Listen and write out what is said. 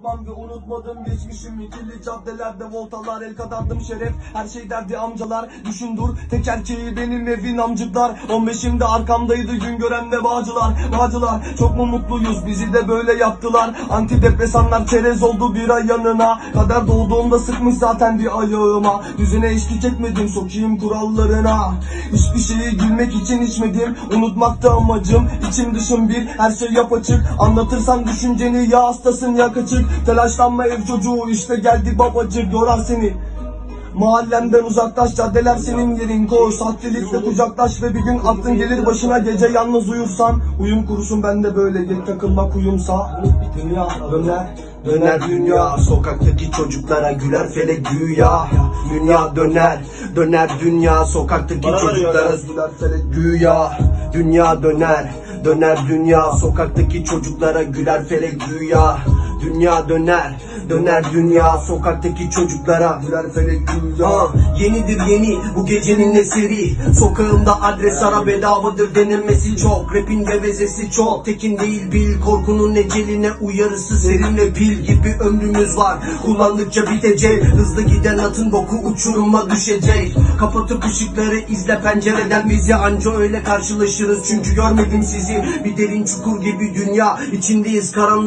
unutmam ve unutmadım geçmişim. İkili caddelerde voltalar el kadardım şeref. Her şey derdi amcalar. Düşün dur tek erkeği benim evin amcıklar. 15'imde arkamdaydı gün gören ve bağcılar. Bağcılar çok mu mutluyuz? Bizi de böyle yaptılar. Antidepresanlar çerez oldu bir ay yanına. Kader doğduğumda sıkmış zaten bir ayağıma. Düzene eşlik etmedim sokayım kurallarına. Hiçbir şeyi gülmek için içmedim. Unutmakta amacım içim dışım bir. Her şey yap açık anlatırsan düşünceni ya hastasın ya kaçık telaşlanma ev çocuğu işte geldi babacık yorar seni. Mahallemden uzaklaş caddeler senin yerin. Koş Sahtelikle kucaklaş ve bir gün aklın gelir başına. Gece yalnız uyursan Uyum kurusun ben de böyle Gel takılmak uyumsa Dünya döner Döner dünya. Sokaktaki çocuklara güler felek güya. Dünya döner döner dünya. Sokaktaki Bana çocuklara güler felek güya. Dünya döner döner dünya. Sokaktaki çocuklara güler felek güya Dünya döner döner dünya sokaktaki çocuklara. Güler felek Ha, yenidir yeni bu gecenin eseri. Sokağımda adres ara bedavadır denemesi çok. Rapin gevezesi çok. Tekin değil bil korkunun eceline uyarısı Serin ve pil gibi ömrümüz var. Kullandıkça bitecek Hızlı giden atın boku uçuruma düşecek. Kapatıp ışıkları izle pencereden bizi Anca öyle karşılaşırız. Çünkü görmedim sizi Bir derin çukur gibi dünya. İçindeyiz karanlık